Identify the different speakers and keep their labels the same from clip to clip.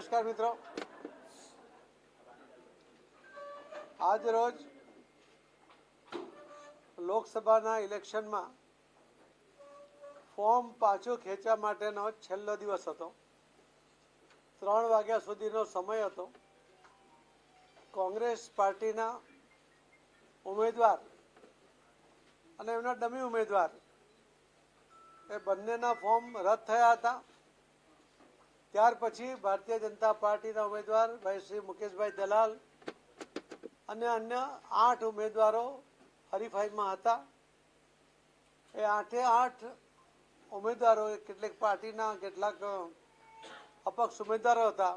Speaker 1: નમસ્કાર મિત્રો. આજ રોજ લોકસભાના ઇલેક્શનમાં ફોર્મ પાછું ખેંચવા માટેનો છેલ્લો દિવસ હતો. ત્રણ વાગ્યા સુધીનો સમય હતો. કોંગ્રેસ પાર્ટીના ઉમેદવાર અને એમના ડમી ઉમેદવાર એ બંનેના ફોર્મ રદ થયા હતા. ત્યાર પછી ભારતીય જનતા પાર્ટીના ઉમેદવાર ભાઈ શ્રી મુકેશભાઈ દલાલ અને અન્ય આઠ ઉમેદવારો હરીફાઈમાં હતા. એ આઠે આઠ ઉમેદવારો કેટલીક પાર્ટીના કેટલાક અપક્ષ ઉમેદવારો હતા.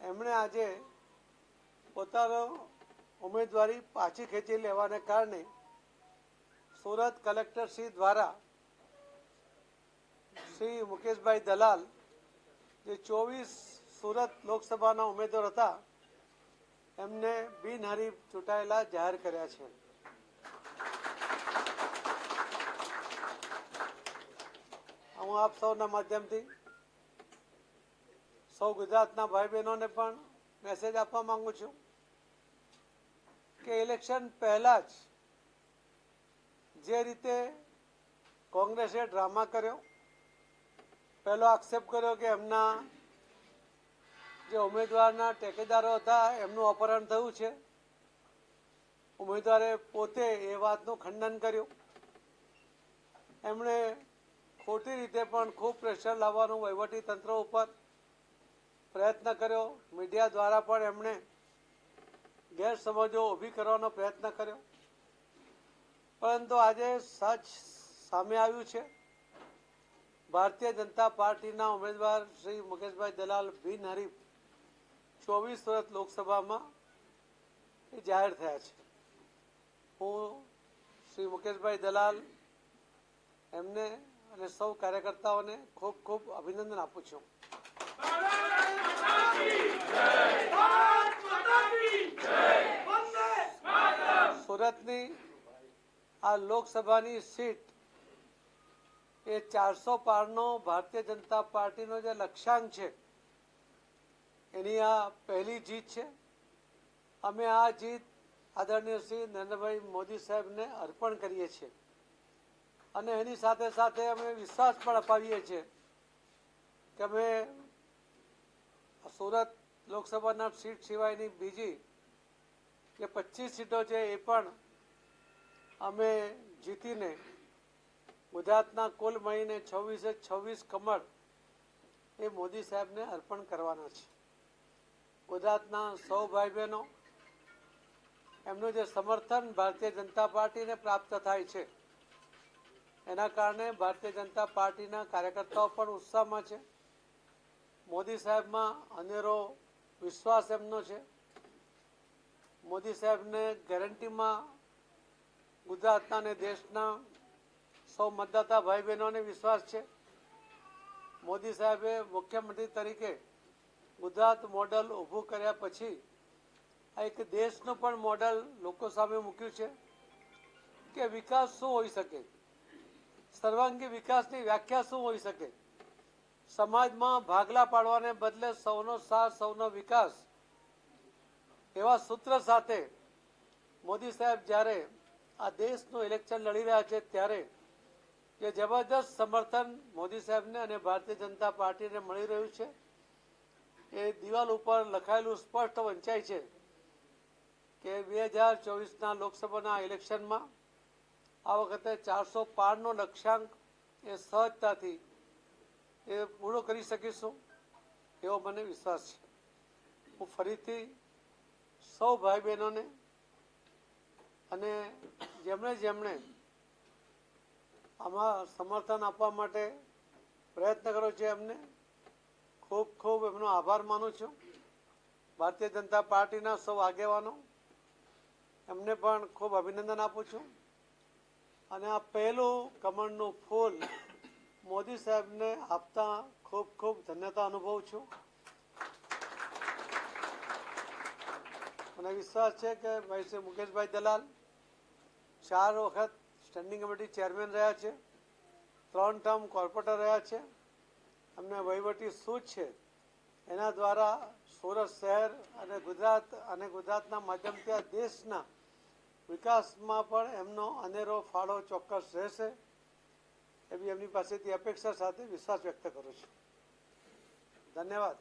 Speaker 1: એમણે આજે પોતાનો ઉમેદવારી પાછી ખેંચી લેવાને કારણે સુરત કલેક્ટર શ્રી દ્વારા શ્રી મુકેશભાઈ દલાલ જે ચોવીસ સુરત લોકસભાના ઉમેદવાર હતા, એમને બિનહરીફ ચૂંટાયેલા જાહેર કર્યા છે. હું આપ સૌના માધ્યમથી સૌ ગુજરાતના ભાઈ બહેનોને પણ મેસેજ આપવા માંગુ છું કે ઇલેક્શન પહેલા જ જે રીતે કોંગ્રેસે ડ્રામા કર્યો પહેલો આક્ષેપ કર્યો કે એમના જે ઉમેદવારના ટેકેદારો હતા, એમનું અપહરણ થયું છે. ઉમેદવારે પોતે એ વાતનું ખંડન કર્યું. એમણે ખોટી રીતે પણ ખૂબ પ્રેશર લાવવાનું વહીવટી તંત્ર ઉપર પ્રયત્ન કર્યો. મીડિયા દ્વારા પણ એમણે ગેરસમજો ઊભી કરવાનો પ્રયત્ન કર્યો. પરંતુ આજે સચ સામે આવ્યું છે. ભારતીય જનતા પાર્ટીના ઉમેદવાર શ્રી મુકેશભાઈ દલાલ બિન હરીફ ચોવીસ વર્ષ લોકસભામાં જાહેર થયા છે. હું શ્રી મુકેશભાઈ દલાલ એમને અને સૌ કાર્યકર્તાઓને ખૂબ ખૂબ અભિનંદન આપું છું. સુરતની આ લોકસભાની સીટ એ ચારસો પારનો ભારતીય જનતા પાર્ટીનો જે લક્ષ્યાંક છે, એની આ પહેલી જીત છે. અમે આ જીત આદરણીય શ્રી નરેન્દ્રભાઈ મોદી સાહેબને અર્પણ કરીએ છીએ. અને એની સાથે સાથે અમે વિશ્વાસ પણ અપાવીએ છીએ કે અમે સુરત લોકસભાના સીટ સિવાયની બીજી જે પચીસ સીટો છે એ પણ અમે જીતીને ગુજરાતના કુલ મહિને છવ્વીસે છવ્વીસ કમળ એ મોદી સાહેબને અર્પણ કરવાના છે. ગુજરાતના સૌ ભાઈ બહેનો એમનું જે સમર્થન ભારતીય જનતા પાર્ટીને પ્રાપ્ત થાય છે, એના કારણે ભારતીય જનતા પાર્ટીના કાર્યકર્તાઓ પણ ઉત્સાહમાં છે. મોદી સાહેબમાં અનેરો વિશ્વાસ એમનો છે. મોદી સાહેબને ગેરંટીમાં ગુજરાતના અને દેશના સૌ મતદાતા ભાઈ બહેનોને વિશ્વાસ છે. મોદી સાહેબે મુખ્યમંત્રી તરીકે ગુજરાત મોડલ ઊભું કર્યા પછી આ એક દેશનું પણ મોડલ લોકો સામે મૂક્યું છે કે વિકાસ શું હોઈ શકે. સર્વાંગી વિકાસની વ્યાખ્યા શું હોઈ શકે. સમાજમાં ભાગલા પાડવાને બદલે સૌનો સાથ, સૌનો વિકાસ એવા સૂત્ર સાથે મોદી સાહેબ જ્યારે આ દેશનું ઇલેક્શન લડી રહ્યા છે ત્યારે જે જબરદસ્ત સમર્થન મોદી સાહેબને અને ભારતીય જનતા પાર્ટીને મળી રહ્યું છે. એ દિવાલ ઉપર લખાયેલું સ્પષ્ટ વંચાય છે કે બે હજાર ચોવીસના લોકસભાના ઇલેક્શનમાં આ વખતે ચારસો પારનો લક્ષ્યાંક એ સહજતાથી એ પૂરો કરી શકીશું એવો મને વિશ્વાસ છે. હું ફરીથી સૌ ભાઈ બહેનોને અને જેમણે જેમણે આમાં સમર્થન આપવા માટે પ્રયત્ન કર્યો છે એમને. ખૂબ ખૂબ એમનો આભાર માનું છું. ભારતીય જનતા પાર્ટીના સૌ આગેવાનો, એમને પણ ખૂબ અભિનંદન આપું છું. અને આ પહેલું કમળનું ફૂલ મોદી સાહેબને આપતા ખૂબ ખૂબ ધન્યતા અનુભવું છું. મને વિશ્વાસ છે કે ભાઈ શ્રી મુકેશભાઈ દલાલ ચાર વખત સ્ટેન્ડિંગ કમિટી ચેરમેન રહ્યા છે. ત્રણ ટર્મ કોર્પોરેટર રહ્યા છે. અમને વહીવટી શું છે? એના દ્વારા સુરત શહેર અને ગુજરાત અને ગુજરાતના માધ્યમથી આ દેશના વિકાસમાં પણ એમનો અનેરો ફાળો ચોક્કસ રહેશે. એવી એમની પાસેથી અપેક્ષા સાથે વિશ્વાસ વ્યક્ત કરું છું. ધન્યવાદ.